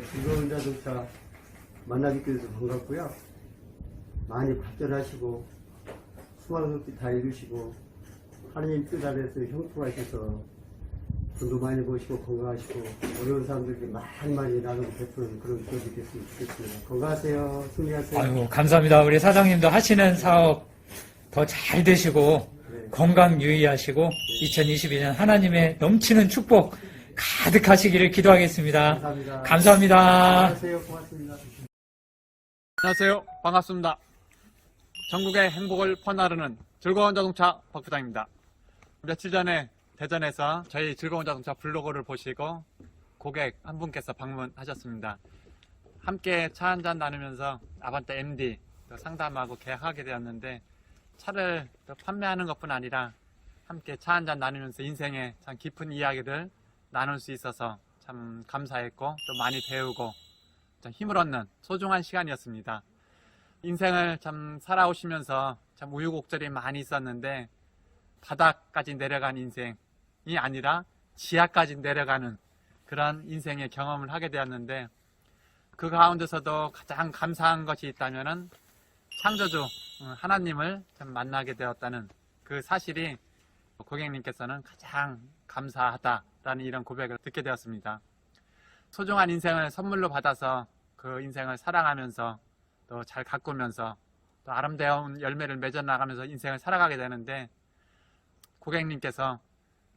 네, 즐거운 자동차 만나게 돼서 반갑고요. 많이 발전하시고 수많은 것들 다 이루시고 하나님 뜻 아래서 형통하셔서 돈도 많이 버시고 건강하시고 어려운 사람들에게 많이 많이 나누고 베푸는 그런 기업이 됐으면 좋겠습니다. 건강하세요. 승리하세요. 아유, 감사합니다. 우리 사장님도 하시는 사업 더 잘 되시고 네. 건강 유의하시고 2022년 하나님의 넘치는 축복 가득하시기를 기도하겠습니다. 감사합니다. 감사합니다. 안녕하세요. 고맙습니다. 안녕하세요. 반갑습니다. 전국의 행복을 퍼나르는 즐거운 자동차 박 부장입니다. 며칠 전에 대전에서 저희 즐거운 자동차 블로그를 보시고 고객 한 분께서 방문하셨습니다. 함께 차 한 잔 나누면서 아반떼 MD 또 상담하고 계약하게 되었는데 차를 또 판매하는 것뿐 아니라 함께 차 한 잔 나누면서 인생의 참 깊은 이야기를 나눌 수 있어서 참 감사했고 또 많이 배우고 참 힘을 얻는 소중한 시간이었습니다. 인생을 참 살아오시면서 참 우유곡절이 많이 있었는데 바닥까지 내려간 인생이 아니라 지하까지 내려가는 그런 인생의 경험을 하게 되었는데 그 가운데서도 가장 감사한 것이 있다면은 창조주 어, 하나님을 참 만나게 되었다는 그 사실이 고객님께서는 가장 감사하다라는 이런 고백을 듣게 되었습니다. 소중한 인생을 선물로 받아서 그 인생을 사랑하면서 또 잘 가꾸면서 또 아름다운 열매를 맺어 나가면서 인생을 살아가게 되는데 고객님께서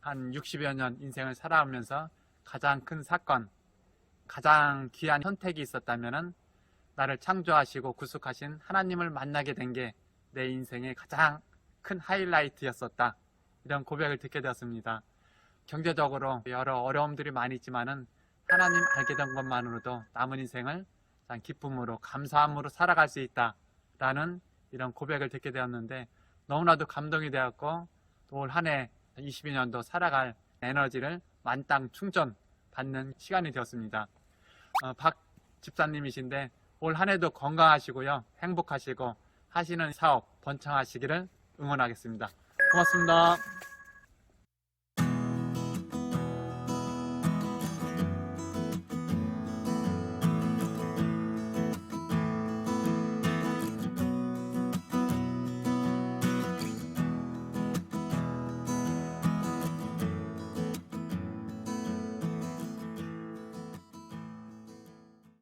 한 60여 년 인생을 살아오면서 가장 큰 사건, 가장 귀한 선택이 있었다면은 나를 창조하시고 구속하신 하나님을 만나게 된 게 내 인생의 가장 큰 하이라이트였었다. 이런 고백을 듣게 되었습니다. 경제적으로 여러 어려움들이 많이 있지만은 하나님 알게 된 것만으로도 남은 인생을 참 기쁨으로 감사함으로 살아갈 수 있다라는 이런 고백을 듣게 되었는데 너무나도 감동이 되었고 또올한 해 22년도 살아갈 에너지를 만땅 충전 받는 시간이 되었습니다. 어, 박 집사님이신데 올 한 해도 건강하시고요 행복하시고 하시는 사업 번창하시기를 응원하겠습니다. 고맙습니다.